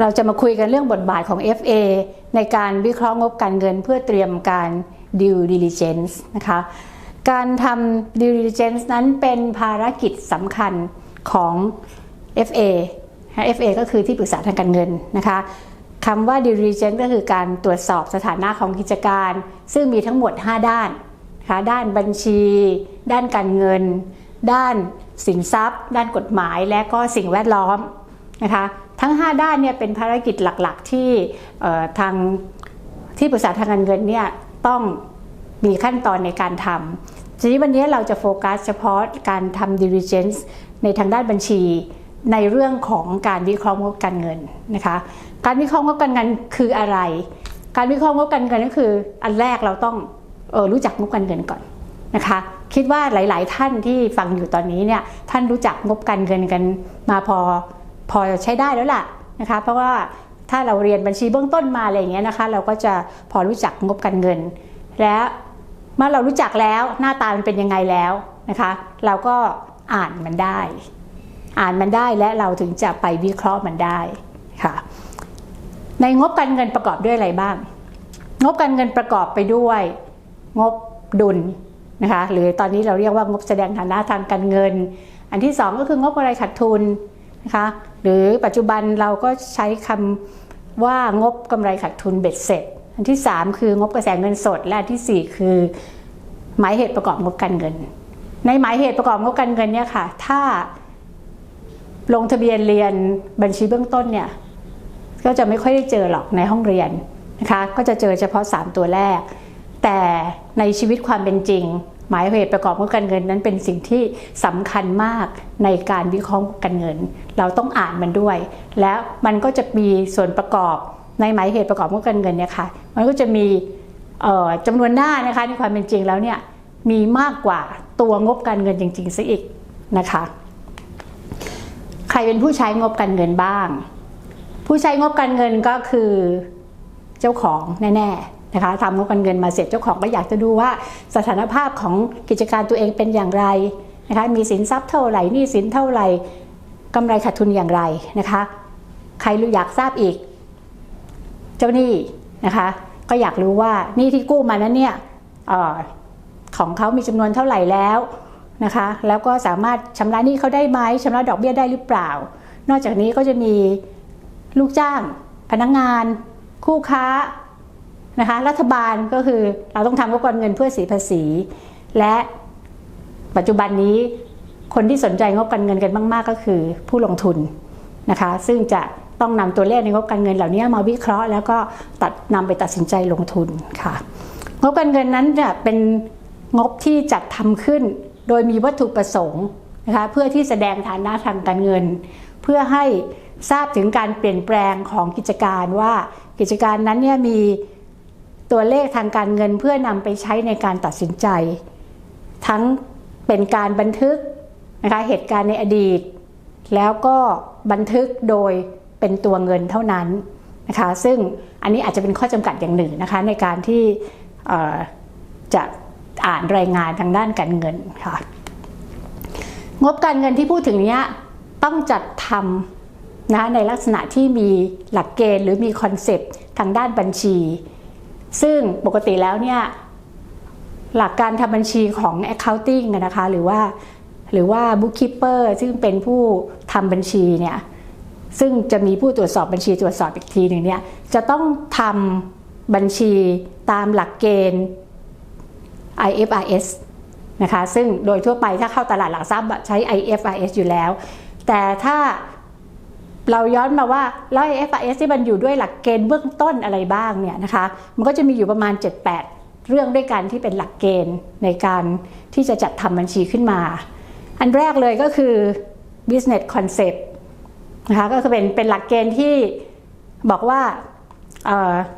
เราจะมาคุยกันเรื่องบทบาทของ FA ในการวิเคราะห์งบการเงินเพื่อเตรียมการ due diligence นะคะ การทำ due diligence นั้นเป็นภารกิจสำคัญของ FA FA ก็คือที่ปรึกษาทางการเงินนะคะคำว่า due diligence ก็คือการตรวจสอบสถานะของกิจการ ซึ่งมีทั้งหมด 5 ด้านนะคะด้านบัญชี ด้านการเงิน ด้านสินทรัพย์ ด้านกฎหมาย และก็สิ่งแวดล้อมนะคะ ทั้ง 5 ด้านเนี่ยเป็นภารกิจหลักๆ ที่ทางที่ปรึกษาทางการเงินเนี่ยต้องมีขั้นตอนในการทำทีนี้วันนี้เราจะโฟกัสเฉพาะการทำ diligence ในทางด้านบัญชีในเรื่องของการวิเคราะห์งบการเงินนะคะ การวิเคราะห์งบการเงินคืออะไร การวิเคราะห์งบการเงินก็คืออันแรกเราต้องออรู้จักงบการเงินก่อนนะคะ คิดว่าหลาย ๆ ท่านที่ฟังอยู่ตอนนี้เนี่ยท่านรู้จักงบการเงินกันมาพอ พอใช้ได้แล้วล่ะนะคะเพราะว่าถ้าเราเรียนบัญชีเบื้องต้นมาอะไรอย่างเงี้ยนะคะ เราก็จะพอรู้จักงบการเงิน และเมื่อเรารู้จักแล้วหน้าตามันเป็นยังไงแล้วนะคะ เราก็อ่านมันได้ อ่านมันได้และเราถึงจะไปวิเคราะห์มันได้ค่ะ ในงบการเงินประกอบด้วยอะไรบ้าง งบการเงินประกอบไปด้วย งบดุลนะคะหรือตอนนี้เราเรียกว่างบแสดงฐานะทางการเงิน อันที่ 2 ก็คืองบกำไรขาดทุน นะคะหรือปัจจุบันเราก็ใช้คำว่างบกำไรขาดทุนเบ็ดเสร็จ อันที่ 3 คืองบกระแสเงินสด และอันที่ 4 คือ หมายเหตุประกอบงบการเงิน ในหมายเหตุประกอบงบการเงินเนี่ยค่ะถ้าลงทะเบียนเรียนบัญชีเบื้องต้นเนี่ยก็จะไม่ค่อยได้เจอหรอกในห้องเรียนนะคะก็จะเจอเฉพาะ 3 ตัวแรก แต่ในชีวิตความเป็นจริง หมายเหตุประกอบงบการเงินนั้นเป็นสิ่งที่สำคัญมากในการวิเคราะห์การเงิน เราต้องอ่านมันด้วย แล้วมันก็จะมีส่วนประกอบในหมายเหตุประกอบงบการเงินเนี่ยค่ะมันก็จะมีจำนวนหน้านะคะในความเป็นจริงแล้วเนี่ยมีมากกว่าตัวงบการเงินจริงๆซะอีกนะคะ ใครเป็นผู้ใช้งบการเงินบ้าง ผู้ใช้งบการเงินก็คือเจ้าของแน่ๆ นะคะทำงบการเงินมาเสร็จเจ้าของก็อยากจะดูว่าสถานภาพของกิจการตัวเองเป็นอย่างไรนะคะมีสินทรัพย์เท่าไหร่นี้สินเท่าไหร่กำไรขาดทุนอย่างไรนะคะ ใครรู้อยากทราบอีก เจ้าหนี้นะคะ ก็อยากรู้ว่านี่ที่กู้มานั้นเนี่ยออของเขามีจำนวนเท่าไหร่แล้วนะคะ แล้วก็สามารถชำระหนี้เขาได้ไหมชำระดอกเบี้ยได้หรือเปล่า นอกจากนี้ก็จะมีลูกจ้าง พนักงงาน คู่ค้า นะคะ รัฐบาลก็คือเราต้องทำงบการเงินเพื่อสีภาษี และปัจจุบันนี้คนที่สนใจงบการเงินกันมาก ๆ ก็คือผู้ลงทุนนะคะ ซึ่งจะต้องนำตัวเลขในงบการเงินเหล่านี้มาวิเคราะห์ แล้วก็ตัดนำไปตัดสินใจลงทุนค่ะ งบการเงินนั้นจะเป็นงบที่จัดทำขึ้น โดยมีวัตถุประสงค์นะคะเพื่อที่แสดงฐานะทางการเงิน เพื่อให้ทราบถึงการเปลี่ยนแปลงของกิจการว่ากิจการนั้นเนี่ยมี ตัวเลขทางการเงินเพื่อนำไปใช้ในการตัดสินใจ ทั้งเป็นการบันทึกนะคะเหตุการณ์ในอดีต แล้วก็บันทึกโดยเป็นตัวเงินเท่านั้นนะคะซึ่งอันนี้อาจจะเป็นข้อจำกัดอย่างหนึ่งนะคะในการที่จะอ่านรายงานทางด้านการเงินค่ะงบการเงินที่พูดถึงนี้ต้องจัดทำนะในลักษณะที่มีหลักเกณฑ์หรือมีคอนเซปต์ทางด้านบัญชี ซึ่งปกติแล้วเนี่ยหลักการทำบัญชีของ accounting นะคะหรือว่าหรือว่า bookkeeper ซึ่งเป็นผู้ทำบัญชีเนี่ยซึ่งจะมีผู้ตรวจสอบบัญชีตรวจสอบอีกทีหนึ่งเนี่ยจะต้องทำบัญชีตามหลักเกณฑ์ IFRS นะคะซึ่งโดยทั่วไปถ้าเข้าตลาดหลักทรัพย์ใช้ IFRS อยู่แล้ว แต่ถ้า เราย้อนมาว่าแล้ว FRS ที่มันอยู่ด้วยหลักเกณฑ์เบื้องต้นอะไรบ้างเนี่ยนะคะ มันก็จะมีอยู่ประมาณ 7-8 เรื่องด้วยกันที่เป็นหลักเกณฑ์ในการที่จะจัดทำบัญชีขึ้นมา อันแรกเลยก็คือ business concept นะคะก็คือเป็นเป็นหลักเกณฑ์ที่บอกว่า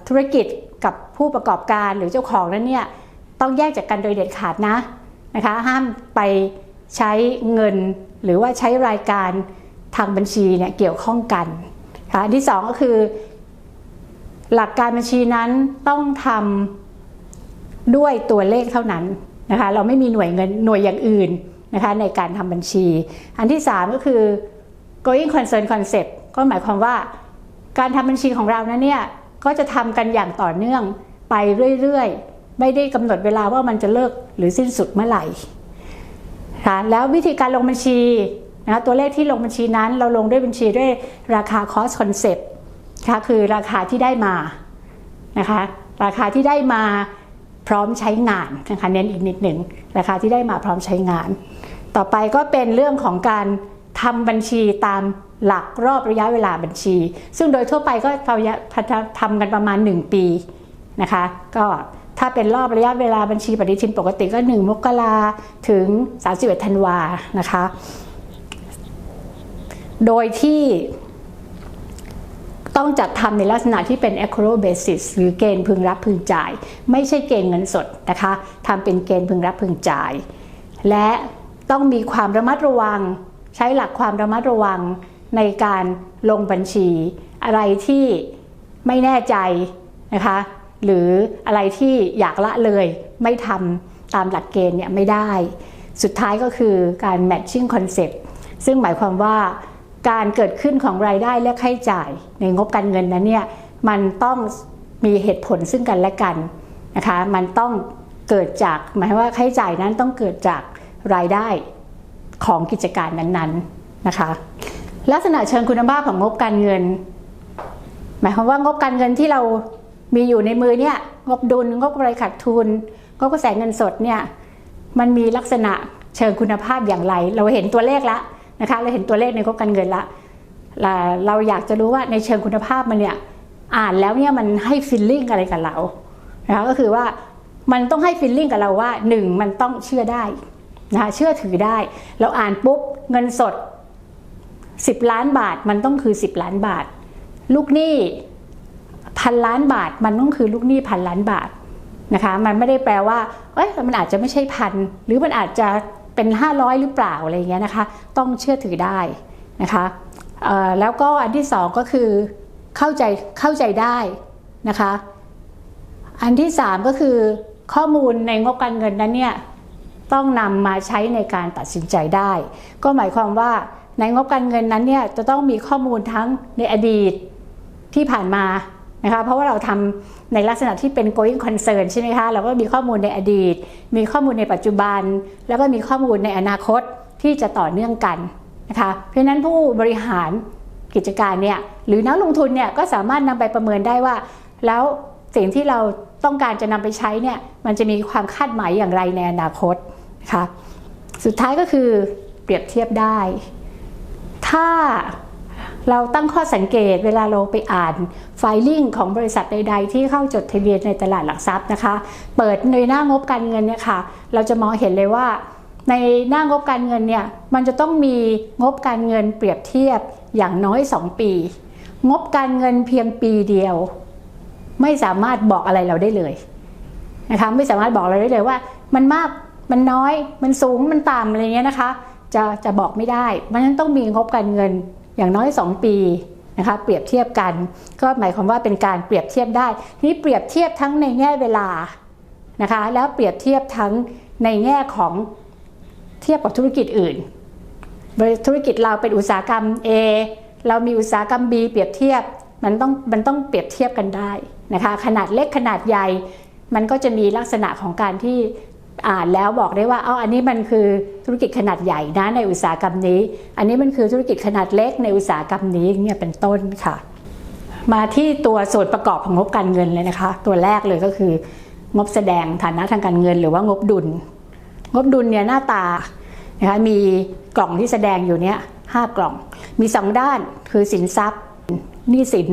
ธุรกิจกับผู้ประกอบการหรือเจ้าของนั้นเนี่ยต้องแยกจากกันโดยเด็ดขาดนะนะคะห้ามไปใช้เงินหรือว่าใช้รายการางบัญชีเนี่ยเกี่ยวข้องกันค่ะที่สองก็คือ หลักการบัญชีนั้นต้องทำด้วยตัวเลขเท่านั้นนะคะเราไม่มีหน่วยเงินหน่วยอย่างอื่นนะคะในการทำบัญชี อันที่สามก็คือ going concern concept ก็หมายความว่าการทำบัญชีของเรานั้นเนี่ยก็จะทำกันอย่างต่อเนื่องไปเรื่อยๆ ไม่ได้กำหนดเวลาว่ามันจะเลิกหรือสิ้นสุดเมื่อไหร่ค่ะแล้ววิธีการลงบัญชี นะตัวเลขที่ลงบัญชีนั้นเราลงด้วยบัญชีด้วยราคา cost concept ค่ะคือราคาที่ได้มานะคะราคาที่ได้มาพร้อมใช้งานนะคะเน้นอีกนิดหนึ่งราคาที่ได้มาพร้อมใช้งาน ต่อไปก็เป็นเรื่องของการทำบัญชีตามหลักรอบระยะเวลาบัญชี ซึ่งโดยทั่วไปก็ทำกันประมาณ 1 ปีนะคะก็ถ้าเป็นรอบระยะเวลาบัญชีปฏิทินปกติก็ 1 มกราถึง 31 ธันวานะคะ โดยที่ต้องจัดทำในลักษณะที่เป็น accrual basis หรือเกณฑ์พึงรับพึงจ่าย ไม่ใช่เกณฑ์เงินสดนะคะทำเป็นเกณฑ์พึงรับพึงจ่าย และต้องมีความระมัดระวัง ใช้หลักความระมัดระวังในการลงบัญชี อะไรที่ไม่แน่ใจนะคะหรืออะไรที่อยากละเลยไม่ทำตามหลักเกณฑ์เนี่ยไม่ได้ สุดท้ายก็คือการ matching concept ซึ่งหมายความว่า การเกิดขึ้นของรายได้และค่าใช้จ่าย ในงบการเงินนั้นเนี่ยมันต้องมีเหตุผลซึ่งกันและกันนะคะมันต้องเกิดจากหมายว่าค่าใช้จ่ายนั้นต้องเกิดจากรายได้ของกิจการนั้นๆนะคะ ลักษณะเชิงคุณภาพของงบการเงิน หมายความว่างบการเงินที่เรามีอยู่ในมือเนี่ยงบดุลงบกำไรขาดทุนงบกระแสเงินสดเนี่ยมันมีลักษณะเชิงคุณภาพอย่างไร เราเห็นตัวเลขแล้ว นะคะเราเห็นตัวเลขในงบการเงินละเราอยากจะรู้ว่าในเชิงคุณภาพมันเนี่ยอ่านแล้วเนี่ยมันให้ฟิลลิ่งอะไรกับเรานะคะก็คือว่ามันต้องให้ฟิลลิ่งกับเราว่าหนึ่งมันต้องเชื่อได้นะคะเชื่อถือได้ เราอ่านปุ๊บเงินสด 10 ล้านบาทมันต้องคือ 10 ล้านบาท ลูกหนี้พันล้านบาทมันต้องคือลูกหนี้พันล้านบาทนะคะมันไม่ได้แปลว่าเอ้ยมันอาจจะไม่ใช่พันหรือมันอาจจะ เป็น 500 หรือเปล่าอะไรเงี้ยนะคะ ต้องเชื่อถือได้นะคะแล้วก็อันที่สองก็คือเข้าใจเข้าใจได้นะคะ อันที่สามก็คือข้อมูลในงบการเงินนั้นเนี่ยต้องนำมาใช้ในการตัดสินใจได้ ก็หมายความว่าในงบการเงินนั้นเนี่ยจะต้องมีข้อมูลทั้งในอดีตที่ผ่านมา นะคะเพราะว่าเราทำในลักษณะที่เป็น going concern ใช่ไหมคะเราก็มีข้อมูลในอดีต มีข้อมูลในปัจจุบัน แล้วก็มีข้อมูลในอนาคตที่จะต่อเนื่องกันนะคะเพราะฉะนั้นผู้บริหารกิจการเนี่ยหรือนักลงทุนเนี่ยก็สามารถนำไปประเมินได้ว่า แล้วสิ่งที่เราต้องการจะนำไปใช้เนี่ยมันจะมีความคาดหมายอย่างไรในอนาคตนะคะสุดท้ายก็คือเปรียบเทียบได้ ถ้า เราตั้งข้อสังเกตเวลาเราไปอ่านไฟลิ่งของบริษัทใด ๆ ที่เข้าจดทะเบียนในตลาดหลักทรัพย์นะคะ เปิดในหน้างบการเงินเนี่ยค่ะ เราจะมองเห็นเลยว่า ในหน้างบการเงินเนี่ยมันจะต้องมีงบการเงินเปรียบเทียบอย่างน้อย 2 ปี งบการเงินเพียงปีเดียว ไม่สามารถบอกอะไรเราได้เลยนะคะไม่สามารถบอกเราได้เลยว่า มันมากมันน้อยมันสูงมันต่ำอะไรเงี้ยนะคะ จะจะบอกไม่ได้มันต้องมีงบการเงิน อย่างน้อย 2 ปีนะคะเปรียบเทียบกัน ก็หมายความว่าเป็นการเปรียบเทียบได้นี่เปรียบเทียบทั้งในแง่เวลานะคะแล้วเปรียบเทียบทั้งในแง่ของเทียบกับธุรกิจอื่นธุรกิจเราเป็นอุตสาหกรรม A เรามีอุตสาหกรรม B เปรียบเทียบมันต้องมันต้องเปรียบเทียบกันได้นะคะขนาดเล็กขนาดใหญ่ มันก็จะมีลักษณะของการที่ อ่านแล้วบอกได้ว่าเอาอันนี้มันคือธุรกิจขนาดใหญ่นะในอุตสาหกรรมนี้ อันนี้มันคือธุรกิจขนาดเล็กในอุตสาหกรรมนี้เนี่ยเป็นต้นค่ะ มาที่ตัวส่วนประกอบของงบการเงินเลยนะคะ ตัวแรกเลยก็คืองบแสดงฐานะทางการเงิน หรือว่างบดุล งบดุลเนี่ยหน้าตานะคะมีกล่องที่แสดงอยู่เนี้ยห้ากล่อง มีสองด้านคือสินทรัพย์หนี้สิน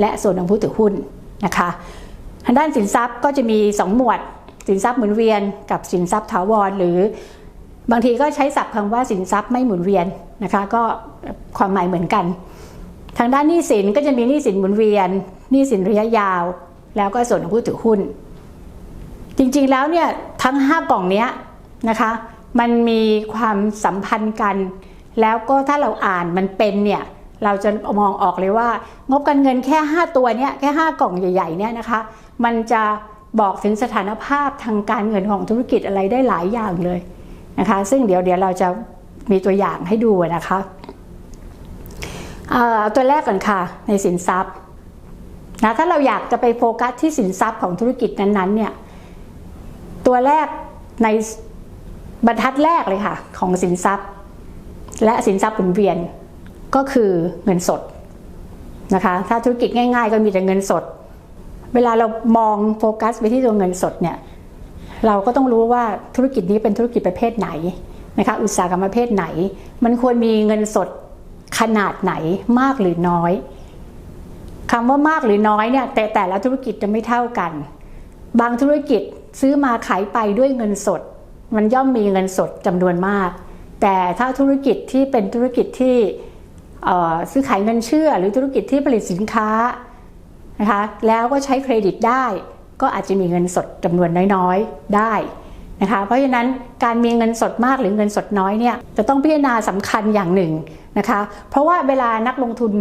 และส่วนของผู้ถือหุ้นนะคะทางด้านสินทรัพย์ก็จะมี 2 หมวด สินทรัพย์หมุนเวียนกับสินทรัพย์ถาวรหรือบางทีก็ใช้ศัพท์คำว่าสินทรัพย์ไม่หมุนเวียนนะคะก็ความหมายเหมือนกัน ทางด้านหนี้สินก็จะมีหนี้สินหมุนเวียนหนี้สินระยะยาว แล้วก็ส่วนของผู้ถือหุ้น จริงๆแล้วเนี่ยทั้ง 5 กล่องนี้นะคะมันมีความสัมพันธ์กัน แล้วก็ถ้าเราอ่านมันเป็นเนี่ยเราจะมองออกเลยว่า งบการเงินแค่ 5 ตัวเนี้ยแค่ 5 กล่องใหญ่ๆเนี่ยนะคะ มันจะ บอกถึงสถานภาพทางการเงินของธุรกิจอะไรได้หลายอย่างเลยนะคะ ซึ่งเดี๋ยวเดี๋ยวเราจะมีตัวอย่างให้ดูนะคะเอาตัวแรกก่อนค่ะในสินทรัพย์นะถ้าเราอยากจะไปโฟกัสที่สินทรัพย์ของธุรกิจนั้นๆเนี่ยตัวแรกในบรรทัดแรกเลยค่ะ ของสินทรัพย์ และสินทรัพย์หมุนเวียนก็คือเงินสดนะคะ ถ้าธุรกิจง่าย ๆ ก็มีแต่เงินสด เวลาเรามองโฟกัสไปที่ตัวเงินสดเนี่ยเราก็ต้องรู้ว่าธุรกิจนี้เป็นธุรกิจประเภทไหนนะคะอุตสาหกรรมประเภทไหน มันควรมีเงินสดขนาดไหนมากหรือน้อยคำว่ามากหรือน้อยเนี่ยแต่แต่ละธุรกิจจะไม่เท่ากัน บางธุรกิจซื้อมาขายไปด้วยเงินสด มันย่อมมีเงินสดจำนวนมาก แต่ถ้าธุรกิจที่เป็นธุรกิจที่ซื้อขายเงินเชื่อ หรือธุรกิจที่ผลิตสินค้า นะคะแล้วก็ใช้เครดิตได้ ก็อาจจะมีเงินสดจำนวนน้อยๆได้นะคะเพราะฉะนั้นการมีเงินสดมากหรือเงินสดน้อยเนี่ยจะต้องพิจารณาสำคัญอย่างหนึ่งนะคะเพราะว่าเวลานักลงทุน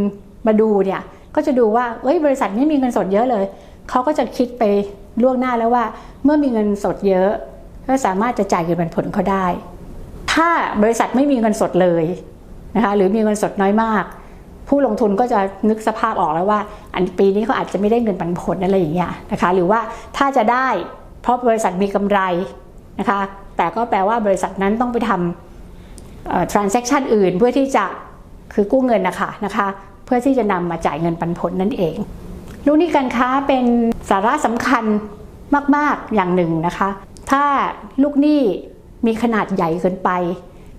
มาดูเนี่ยก็จะดูว่าเอ้ยบริษัทนี้มีเงินสดเยอะเลยเขาก็จะคิดไปล่วงหน้าแล้วว่า เมื่อมีเงินสดเยอะก็สามารถจะจ่ายเงินปันผลเขาได้ ถ้าบริษัทไม่มีเงินสดเลยนะคะหรือมีเงินสดน้อยมาก ผู้ลงทุนก็จะนึกสภาพออกแล้วว่า อันปีนี้เขาอาจจะไม่ได้เงินปันผลอะไรอย่างเงี้ยนะคะหรือว่าถ้าจะได้เพราะบริษัทมีกำไรนะคะแต่ก็แปลว่าบริษัทนั้นต้องไปทำ transaction อื่นเพื่อที่จะคือกู้เงินนะคะนะคะเพื่อที่จะนำมาจ่ายเงินปันผลนั่นเองลูกหนี้การค้าเป็นสาระสำคัญมาก ๆ อย่างหนึ่งนะคะ ถ้าลูกหนี้มีขนาดใหญ่เกินไป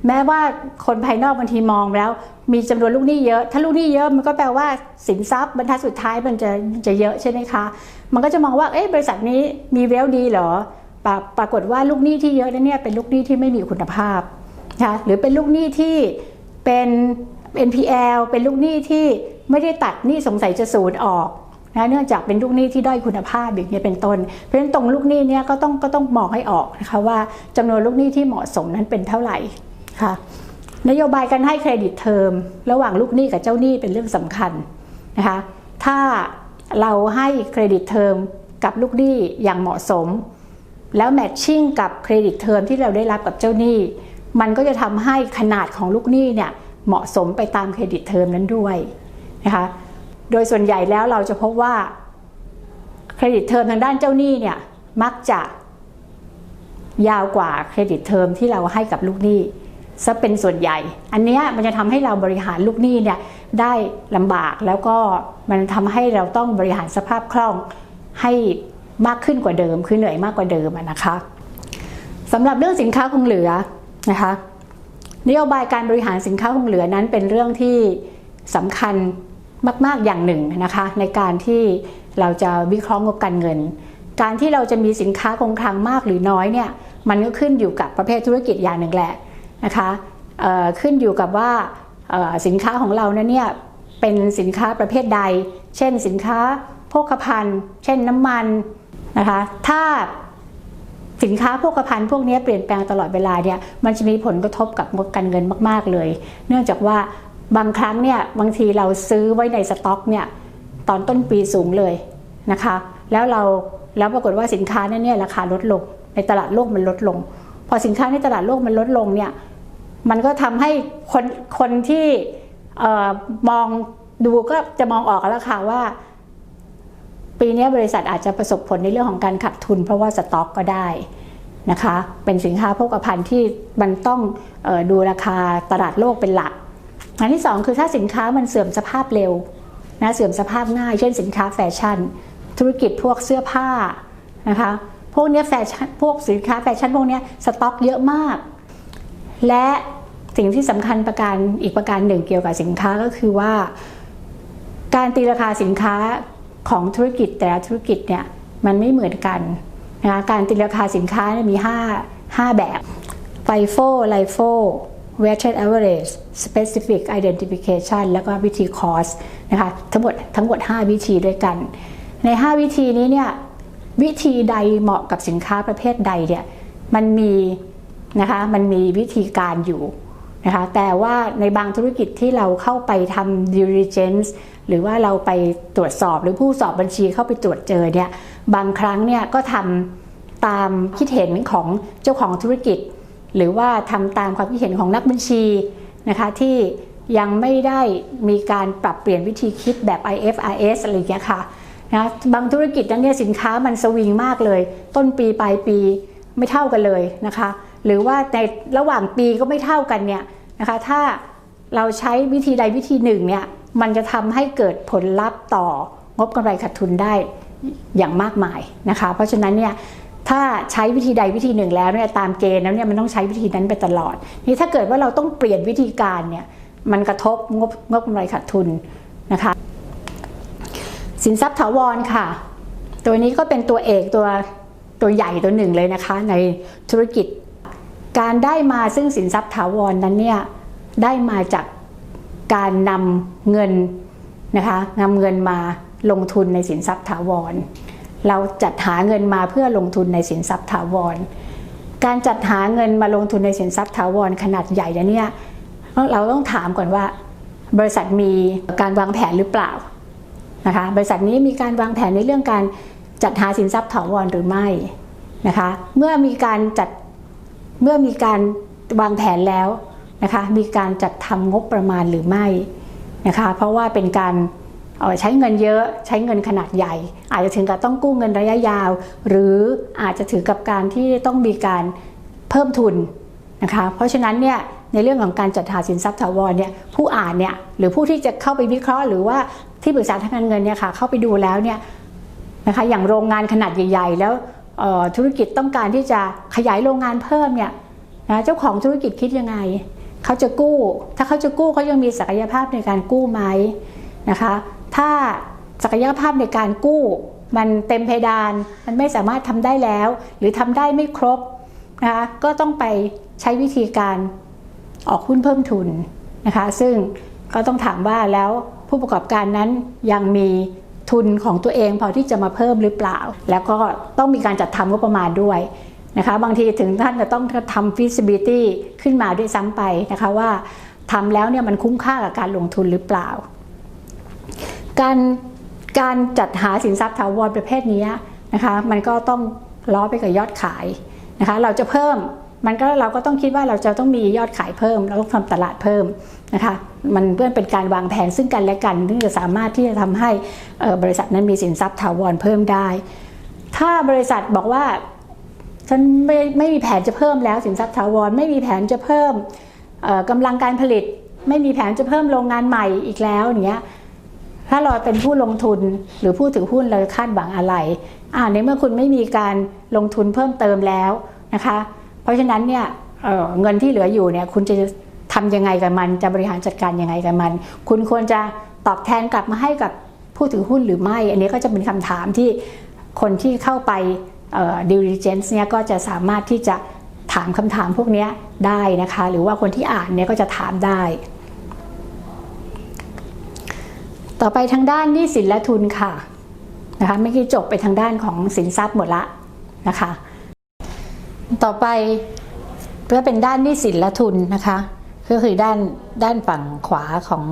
แม้ว่าคนภายนอกบางทีมองแล้ว มีจำนวนลูกหนี้เยอะ ถ้าลูกหนี้เยอะมันก็แปลว่าสินทรัพย์บรรทัดสุดท้ายมันจะจะเยอะใช่ไหมคะ มันก็จะมองว่าเอ๊ะบริษัทนี้มีเวลดีเหรอปรปรากฏว่าลูกหนี้ที่เยอะนั้นเนี่ยเป็นลูกหนี้ที่ไม่มีคุณภาพนะคะหรือเป็นลูกหนี้ที่เป็น NPL เป็นลูกหนี้ที่ไม่ได้ตัดหนี้สงสัยจะสูญออกนะเนื่องจากเป็นลูกหนี้ที่ด้อยคุณภาพอย่างนี้เป็นต้น เพราะฉะนั้นตรงลูกหนี้เนี่ยก็ต้องก็ต้องมองให้ออกนะคะว่าจำนวนลูกหนี้ที่เหมาะสมนั้นเป็นเท่าไหร่ ค่ะนโยบายการให้เครดิตเทอมระหว่างลูกหนี้กับเจ้าหนี้เป็นเรื่องสำคัญนะคะถ้าเราให้เครดิตเทอมกับลูกหนี้อย่างเหมาะสม แล้วแมทชิ่งกับเครดิตเทอมที่เราได้รับกับเจ้าหนี้ มันก็จะทำให้ขนาดของลูกหนี้เนี่ยเหมาะสมไปตามเครดิตเทอมนั้นด้วยนะคะโดยส่วนใหญ่แล้วเราจะพบว่าเครดิตเทอมทางด้านเจ้าหนี้เนี่ยมักจะยาวกว่าเครดิตเทอมที่เราให้กับลูกหนี้ ซะเป็นส่วนใหญ่ อันนี้มันจะทำให้เราบริหารลูกหนี้เนี่ยได้ลำบากแล้วก็มันทำให้เราต้องบริหารสภาพคล่องให้มากขึ้นกว่าเดิม คือเหนื่อยมากกว่าเดิมนะคะสำหรับเรื่องสินค้าคงเหลือนะคะนโยบายการบริหารสินค้าคงเหลือนั้นเป็นเรื่องที่สำคัญมาก ๆ อย่างหนึ่งนะคะในการที่เราจะวิเคราะห์งบการเงิน การที่เราจะมีสินค้าคงคลังมากหรือน้อยเนี่ยมันก็ขึ้นอยู่กับประเภทธุรกิจอย่างหนึ่งแหละ นะคะขึ้นอยู่กับว่าสินค้าของเราเนี่ยเป็นสินค้าประเภทใด เช่นสินค้าโภคภัณฑ์ เช่นน้ำมันนะคะ ถ้าสินค้าโภคภัณฑ์พวกนี้เปลี่ยนแปลงตลอดเวลาเนี่ยมันจะมีผลกระทบกับงบการเงินมาก ๆ เลย เนื่องจากว่าบางครั้งเนี่ยบางทีเราซื้อไว้ในสต็อกเนี่ยตอนต้นปีสูงเลยนะคะ แล้วเราแล้วปรากฏว่าสินค้านั้นเนี่ยราคาลดลงในตลาดโลกมันลดลง พอสินค้าในตลาดโลกมันลดลงเนี่ย มันก็ทำให้คนคนที่มองดูก็จะมองออกแล้วค่ะว่า ปีนี้บริษัทอาจจะประสบผลในเรื่องของการขาดทุน เพราะว่าสต็อกก็ได้นะคะ เป็นสินค้าโภคภัณฑ์ที่มันต้องออดูราคาตลาดโลกเป็นหลัก อันที่ 2 คือถ้าสินค้ามันเสื่อมสภาพเร็วนะเสื่อมสภาพง่าย เช่นสินค้าแฟชั่น ธุรกิจพวกเสื้อผ้านะคะ พวกนี้แฟชั่นพวกสินค้าแฟชั่นพวกนี้สต็อกเยอะมาก และสิ่งที่สำคัญประการอีกประการหนึ่งเกี่ยวกับสินค้าก็คือว่า การตีราคาสินค้าของธุรกิจแต่ละธุรกิจเนี่ยมันไม่เหมือนกันนะคะการตีราคาสินค้ามี 5 5 แบบไฟโฟไลโฟ weighted average specific identification แล้วก็วิธี cost นะคะทั้งหมดทั้งหมด 5 วิธีด้วยกัน ใน 5 วิธีนี้เนี่ยวิธีใดเหมาะกับสินค้าประเภทใดเนี่ยมันมี นะคะ มันมีวิธีการอยู่นะคะ แต่ว่าในบางธุรกิจที่เราเข้าไปทำ diligence หรือว่าเราไปตรวจสอบหรือผู้สอบบัญชีเข้าไปตรวจเจอเนี่ย บางครั้งเนี่ยก็ทำตามคิดเห็นของเจ้าของธุรกิจ หรือว่าทำตามความคิดเห็นของนักบัญชีนะคะที่ยังไม่ได้มีการปรับเปลี่ยนวิธีคิดแบบ IFRS อะไรอย่างเงี้ยค่ะนะบางธุรกิจนั้นเนี่ยสินค้ามันสวิงมากเลย ต้นปีปลายปีไม่เท่ากันเลยนะคะ หรือว่าในระหว่างปีก็ไม่เท่ากันเนี่ยนะคะถ้าเราใช้วิธีใดวิธีหนึ่งเนี่ยมันจะทำให้เกิดผลลัพธ์ต่องบกำไรขาดทุนได้อย่างมากมายนะคะ เพราะฉะนั้นเนี่ยถ้าใช้วิธีใดวิธีหนึ่งแล้วเนี่ยตามเกณฑ์แล้วเนี่ยมันต้องใช้วิธีนั้นไปตลอด นี่ถ้าเกิดว่าเราต้องเปลี่ยนวิธีการเนี่ยมันกระทบงบงบกำไรขาดทุนนะคะ สินทรัพย์ถาวรค่ะ ตัวนี้ก็เป็นตัวเอกตัวตัวใหญ่ตัวหนึ่งเลยนะคะ ในธุรกิจ การได้มาซึ่งสินทรัพย์ถาวรนั้นเนี่ยได้มาจากการนำเงินนะคะนำเงินมาลงทุนในสินทรัพย์ถาวร เราจัดหาเงินมาเพื่อลงทุนในสินทรัพย์ถาวร การจัดหาเงินมาลงทุนในสินทรัพย์ถาวรขนาดใหญ่เนี่ยเราต้องถามก่อนว่า บริษัทมีการวางแผนหรือเปล่านะคะบริษัทนี้มีการวางแผนในเรื่องการจัดหาสินทรัพย์ถาวรหรือไม่นะคะเมื่อมีการจัด เมื่อมีการวางแผนแล้วนะคะมีการจัดทำงบประมาณหรือไม่นะคะเพราะว่าเป็นการเอ่อใช้เงินเยอะใช้เงินขนาดใหญ่ อาจจะถึงกับต้องกู้เงินระยะยาว หรืออาจจะถือกับการที่ต้องมีการเพิ่มทุนนะคะเพราะฉะนั้นเนี่ยในเรื่องของการจัดหาสินทรัพย์ถาวรเนี่ยผู้อ่านเนี่ยหรือผู้ที่จะเข้าไปวิเคราะห์ หรือว่าที่ปรึกษาทางการเงินเนี่ยค่ะเข้าไปดูแล้วเนี่ยนะคะอย่างโรงงานขนาดใหญ่ ๆ แล้ว ธุรกิจต้องการที่จะขยายโรงงานเพิ่มเนี่ยนะเจ้าของธุรกิจคิดยังไงเขาจะกู้ ถ้าเขาจะกู้เขายังมีศักยภาพในการกู้ไหมนะคะ ถ้าศักยภาพในการกู้ มันเต็มเพดานมันไม่สามารถทำได้แล้ว หรือทำได้ไม่ครบนะคะก็ต้องไปใช้วิธีการออกหุ้นเพิ่มทุนนะคะ ซึ่งก็ต้องถามว่าแล้วผู้ประกอบการนั้นยังมี ทุนของตัวเองพอที่จะมาเพิ่มหรือเปล่า แล้วก็ต้องมีการจัดทำงบประมาณด้วยนะคะบางทีถึงท่านจะต้องทำ feasibility ขึ้นมาด้วยซ้ำไปนะคะว่าทำแล้วเนี่ยมันคุ้มค่ากับการลงทุนหรือเปล่า การการจัดหาสินทรัพย์ถาวรประเภทนี้นะคะมันก็ต้องล้อไปกับยอดขายนะคะเราจะเพิ่ม มันก็เราก็ต้องคิดว่าเราจะต้องมียอดขายเพิ่ม เราต้องทำตลาดเพิ่มนะคะมันเพื่อเป็นการวางแผนซึ่งกันและกันที่จะสามารถที่จะทำให้บริษัทนั้นมีสินทรัพย์ถาวรเพิ่มได้ ถ้าบริษัทบอกว่าฉันไม่ไม่มีแผนจะเพิ่มแล้วสินทรัพย์ถาวรไม่มีแผนจะเพิ่มกำลังการผลิต ไม่มีแผนจะเพิ่มโรงงานใหม่อีกแล้วอย่างเงี้ยถ้าเราเป็นผู้ลงทุนหรือผู้ถือหุ้นเราคาดหวังอะไรอ่าในเมื่อคุณไม่มีการลงทุนเพิ่มเติมแล้วนะคะ ราะฉะนั้นเนี่ยเเงินที่เหลืออยู่เนี่ยคุณจะทำยังไงกับมัน จะบริหารจัดการยังไงกับมัน คุณควรจะตอบแทนกลับมาให้กับผู้ถือหุ้นหรือไม่ อันนี้ก็จะเป็นคำถามที่คนที่เข้าไปดิวดิเจนซ์เนี่ยก็จะสามารถที่จะถามคำถามพวกนี้ได้นะคะ หรือว่าคนที่อ่านเนี่ยก็จะถามได้ ต่อไปทางด้านหนี้สินและทุนค่ะนะคะเมื่อกี้จบไปทางด้านของสินทรัพย์หมดละนะคะ ต่อไปเพื่อเป็นด้านหนี้สินและทุนนะคะ ก็คือด้านด้านฝั่งขวาของ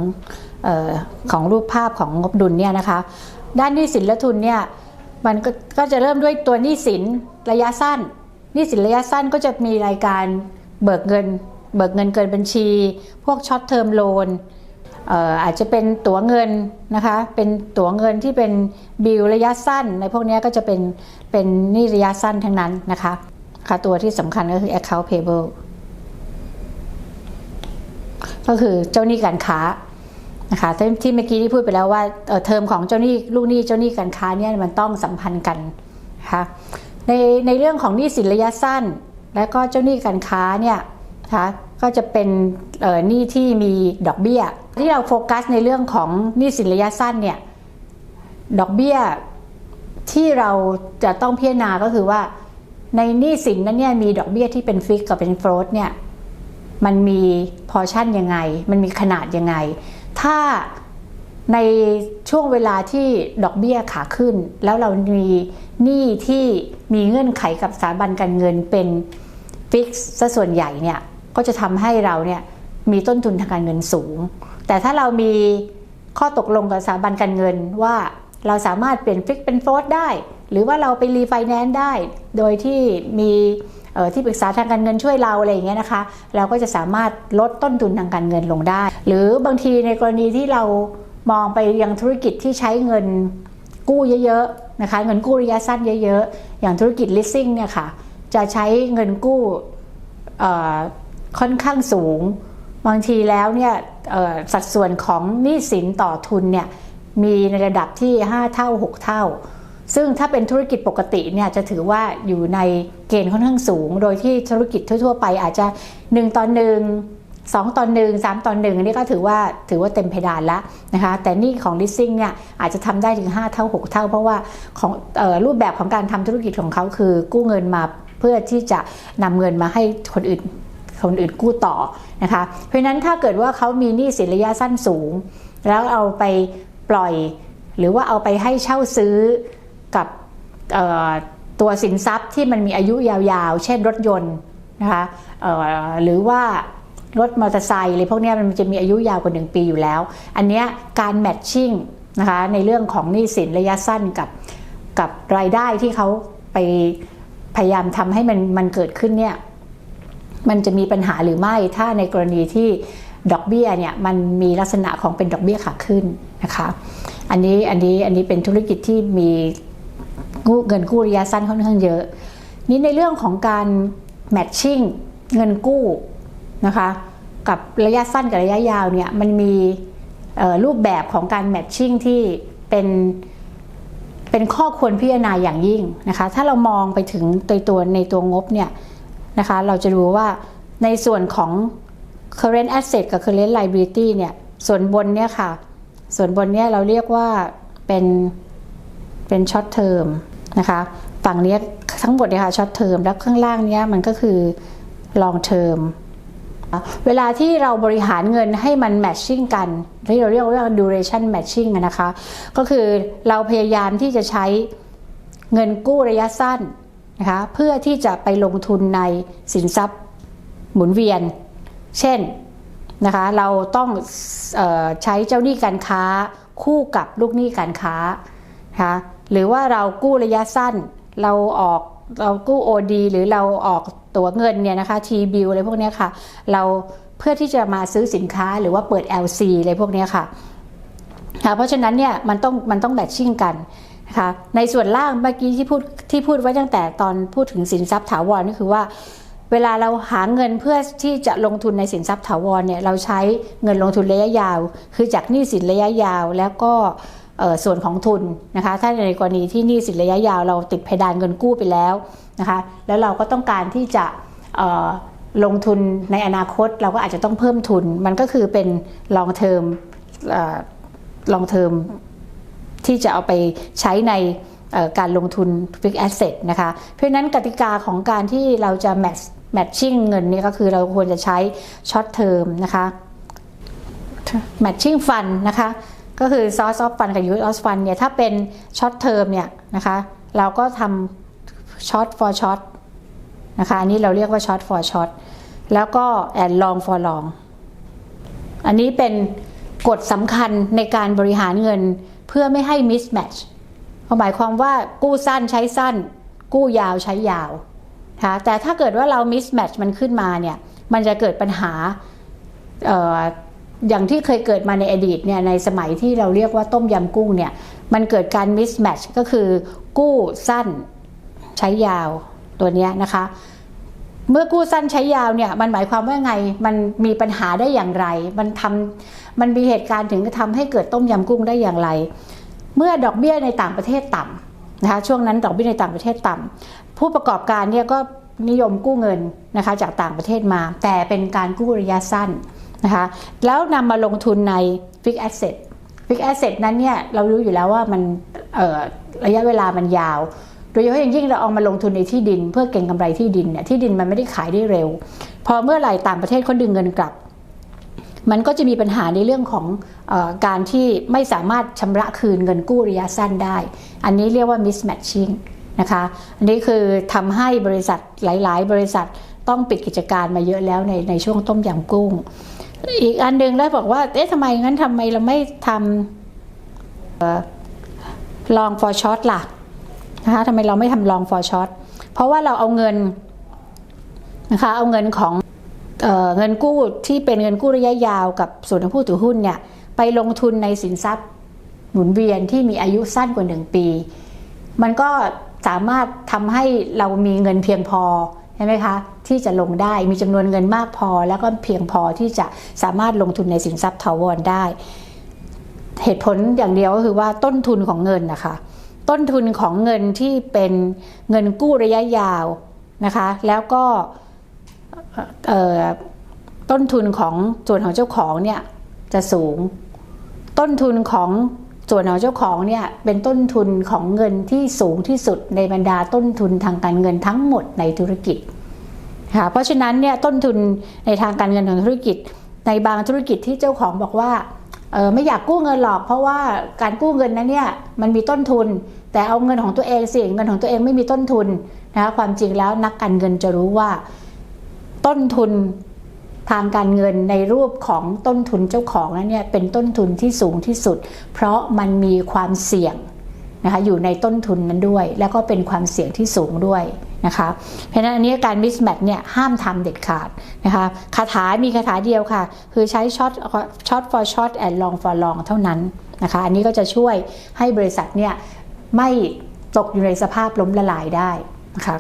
ออของรูปภาพของงบดุลเนี่ยนะคะ ด้านหนี้สินและทุนเนี่ยมันกก็จะเริ่มด้วยตัวหนี้สินระยะสั้นหนี้สินระยะสั้นก็จะมีรายการเบิกเงิน เบิกเงินเกินบัญชี พวกช็อตเทอมโลนอาจจะเป็นตั๋วเงินนะคะ เป็นตั๋วเงินที่เป็นบิลระยะสั้นในพวกนี้ก็จะเป็นเป็นหนี้ระยะสั้นทั้งนั้นนะคะ ค่ะตัวที่สำคัญก็คือ account payable ก็คือเจ้าหนี้การค้านะคะที่เมื่อกี้ที่พูดไปแล้วว่าเทอมของเจ้าหนี้ลูกหนี้เจ้าหนี้การค้าเนี่ยมันต้องสัมพันธ์กันนะคะในในเรื่องของหนี้สินระยะสั้น และก็เจ้าหนี้การค้าเนี่ยนะคะก็จะเป็นหนี้ที่มีดอกเบี้ย ที่เราโฟกัสในเรื่องของหนี้สินระยะสั้นเนี่ยดอกเบี้ยที่เราจะต้องพิจารณาก็คือว่า ในหนี้สินนั้นเนี่ยมีดอกเบี้ยที่เป็นฟิกกับเป็นโฟลตเนี่ยมันมีพอชั่นยังไง มันมีขนาดยังไง ถ้าในช่วงเวลาที่ดอกเบี้ยขาขึ้น แล้วเรามีหนี้ที่มีเงื่อนไขกับสถาบันการเงินเป็นฟิกซ์ซะส่วนใหญ่เนี่ยก็จะทำให้เราเนี่ยมีต้นทุนทางการเงินสูง แต่ถ้าเรามีข้อตกลงกับสถาบันการเงินว่าเราสามารถเปลี่ยนฟิกเป็นโฟลตได้ หรือว่าเราไปรีไฟแนนซ์ได้ โดยที่มีที่ปรึกษาทางการเงินช่วยเราอะไรอย่างเงี้ยนะคะ เราก็จะสามารถลดต้นทุนทางการเงินลงได้ หรือบางทีในกรณีที่เรามองไปยังธุรกิจที่ใช้เงินกู้เยอะๆนะคะเงินกู้ระยะสั้นเยอะๆ อย่างธุรกิจ leasing เนี่ยค่ะจะใช้เงินกู้ค่อนข้างสูง บางทีแล้วเนี่ยสัดส่วนของหนี้สินต่อทุนเนี่ยมีในระดับที่ 5 เท่า 6 เท่า ซึ่งถ้าเป็นธุรกิจปกติเนี่ยจะถือว่าอยู่ในเกณฑ์ค่อนข้างสูง โดยที่ธุรกิจทั่ว ๆ ไปอาจจะ 1ต่อ1 2ต่อ1 3ต่อ1อันนี้ก็ถือว่าถือว่าเต็มเพดานแล้วนะคะแต่นี่ของ leasing เนี่ยอาจจะทำได้ถึง 5 เท่า 6 เท่า เพราะว่าของออรูปแบบของการทำธุรกิจของเขาคือกู้เงินมาเพื่อที่จะนำเงินมาให้คนอื่นคนอื่นกู้ต่อนะคะเพราะนั้นถ้าเกิดว่าเขามีหนี้สินระยะสั้นสูง แล้วเอาไปปล่อย หรือว่าเอาไปให้เช่าซื้อ กับตัวสินทรัพย์ที่มันมีอายุยาวๆ เช่นรถยนต์นะคะหรือว่ารถมอเตอร์ไซค์อะไรพวกนี้มันจะมีอายุยาวกว่า 1 ปีอยู่แล้ว อันเนี้ยการแมทชิ่งนะคะในเรื่องของหนี้สินระยะสั้นกับกับรายได้ที่เขาไปพยายามทำให้มันมันเกิดขึ้นเนี่ยมันจะมีปัญหาหรือไม่ถ้าในกรณีที่ดอกเบี้ยเนี่ยมันมีลักษณะของเป็นดอกเบี้ยขาขึ้นนะคะ อันนี้อันนี้อันนี้เป็นธุรกิจที่มี กู้เงินกู้ระยะสั้นค่อนข้างเยอะ นี่ในเรื่องของการแมทชิ่งเงินกู้นะคะกับระยะสั้นกับระยะยาวเนี่ยมันมีรูปแบบของการแมทชิ่งที่เป็นเป็นข้อควรพิจารณาอย่างยิ่งนะคะ ถ้าเรามองไปถึงตัวตัวในตัวงบเนี่ยนะคะ เราจะดูว่าในส่วนของ current asset กับ current liability เนี่ย ส่วนบนเนี่ยค่ะ ส่วนบนเนี่ยเราเรียกว่าเป็นเป็น short term นะคะฝั่งนี้ทั้งหมดเนี่ยค่ะ short term แล้วข้างล่างเนี้ยมันก็คือ long term เวลาที่เราบริหารเงินให้มันแมทชิ่งกันที่เราเรียกว่า duration matching นะคะ ก็คือเราพยายามที่จะใช้เงินกู้ระยะสั้นนะคะเพื่อที่จะไปลงทุนในสินทรัพย์หมุนเวียน เช่นนะคะเราต้องออใช้เจ้าหนี้การค้าคู่กับลูกหนี้การค้านะคะ หรือว่าเรากู้ระยะสั้น เราออกเรากู้ OD หรือเราออกตัวเงินเนี่ยนะคะ T bill อะไรพวกนี้ค่ะ เราเพื่อที่จะมาซื้อสินค้าหรือว่าเปิด LC อะไรพวกนี้ค่ะค่ะเพราะฉะนั้นเนี่ยมันต้องมันต้องแมทชิ่งกันนะคะในส่วนล่างเมื่อกี้ที่พูดที่พูดไว้ตั้งแต่ตอนพูดถึงสินทรัพย์ถาวรนี่คือว่า เวลาเราหาเงินเพื่อที่จะลงทุนในสินทรัพย์ถาวรเนี่ยเราใช้เงินลงทุนระยะยาว คือจากหนี้สินระยะยาวแล้วก็ ส่วนของทุนนะคะ ถ้าในกรณีที่หนี้สินระยะยาวเราติดเพดานเงินกู้ไปแล้วนะคะ แล้วเราก็ต้องการที่จะลงทุนในอนาคตเราก็อาจจะต้องเพิ่มทุน มันก็คือเป็น long term เอ่อ long term ที่จะเอาไปใช้ในการลงทุน fixed asset นะคะ เพราะนั้นกติกาของการที่เราจะ match matching เงินนี่ก็คือเราควรจะใช้ short term นะคะ matching fund นะคะ ก็คือ source of fund กับ use of fund เนี่ยถ้าเป็น short term เนี่ยนะคะเราก็ทำ short for short นะคะอันนี้เราเรียกว่า short for short แล้วก็ and long for long อันนี้เป็นกฎสำคัญในการบริหารเงินเพื่อไม่ให้ mismatch หมายความว่ากู้สั้นใช้สั้น กู้ยาวใช้ยาวนะะแต่ถ้าเกิดว่าเรา mismatch มันขึ้นมาเนี่ยมันจะเกิดปัญหา อย่างที่เคยเกิดมาในอดีตเนี่ยในสมัยที่เราเรียกว่าต้มยำกุ้งเนี่ยมันเกิดการ mismatch ก็คือกู้สั้นใช้ยาวตัวนี้นะคะ เมื่อกู้สั้นใช้ยาวเนี่ยมันหมายความว่าไงมันมีปัญหาได้อย่างไร มันทำมันมีเหตุการณ์ถึงทำให้เกิดต้มยำกุ้งได้อย่างไร เมื่อดอกเบี้ยในต่างประเทศต่ำนะคะช่วงนั้นดอกเบี้ยในต่างประเทศต่ำผู้ประกอบการเนี่ยก็นิยมกู้เงินนะคะจากต่างประเทศมา แต่เป็นการกู้ระยะสั้น นะคะแล้วนำมาลงทุนใน fixed asset fixed asset นั้นเนี่ยเรารู้อยู่แล้วว่ามันระยะเวลามันยาว โดยเฉพาะอย่างยิ่งเราเอามาลงทุนในที่ดิน เพื่อเก็งกำไรที่ดินเนี่ยที่ดินมันไม่ได้ขายได้เร็ว พอเมื่อไหร่ต่างประเทศเขาดึงเงินกลับ มันก็จะมีปัญหาในเรื่องของออการที่ไม่สามารถชำระคืนเงินกู้ระยะสั้นได้ อันนี้เรียกว่า mismatching นะคะอันนี้คือทำให้บริษัทหลาย ๆ บริษัทต้องปิดกิจการมาเยอะแล้วในในช่วงต้มยำกุ้ง อีกอันหนึ่งแล้วบอกว่า เอ๊ะทำไมงั้นทำไมเราไม่ทำ long for short ล่ะนะคะทำไมเราไม่ทำ long for short เพราะว่าเราเอาเงินนะคะเอาเงินของเออเงินกู้ที่เป็นเงินกู้ระยะยาวกับส่วนของผู้ถือหุ้นเนี่ยไปลงทุนในสินทรัพย์หมุนเวียนที่มีอายุสั้นกว่า1ปี มันก็สามารถทำให้เรามีเงินเพียงพอ ใช่ไหมคะที่จะลงได้มีจำนวนเงินมากพอ แล้วก็เพียงพอที่จะสามารถลงทุนในสินทรัพย์ถาวรได้ เหตุผลอย่างเดียวก็คือว่าต้นทุนของเงินนะคะ ต้นทุนของเงินที่เป็นเงินกู้ระยะยาวนะคะ แล้วก็ต้นทุนของส่วนของเจ้าของเนี่ยจะสูง ต้นทุนของ ส่วนของเจ้าของเนี่ยเป็นต้นทุนของเงินที่สูงที่สุดในบรรดาต้นทุนทางการเงินทั้งหมดในธุรกิจค่ะเพราะฉะนั้นเนี่ยต้นทุนในทางการเงินของธุรกิจ ในบางธุรกิจที่เจ้าของบอกว่าเออไม่อยากกู้เงินหรอกเพราะว่าการกู้เงินนั้นเนี่ยมันมีต้นทุน แต่เอาเงินของตัวเองสิเงินของตัวเองไม่มีต้นทุนนะคะความจริงแล้วนักการเงินจะรู้ว่า ต้นทุน ทางการเงินในรูปของต้นทุนเจ้าของนั้นเนี่ยเป็นต้นทุนที่สูงที่สุด เพราะมันมีความเสี่ยงนะคะอยู่ในต้นทุนนั้นด้วย แล้วก็เป็นความเสี่ยงที่สูงด้วยนะคะเพราะฉะนั้นอันนี้การมิสแมทเนี่ยห้ามทำเด็ดขาดนะคะคาถามีคาถาเดียวค่ะ คือใช้ช็อตช็อต for short and long for long เท่านั้นนะคะอันนี้ก็จะช่วยให้บริษัทเนี่ยไม่ตกอยู่ในสภาพล้มละลายได้นะคะ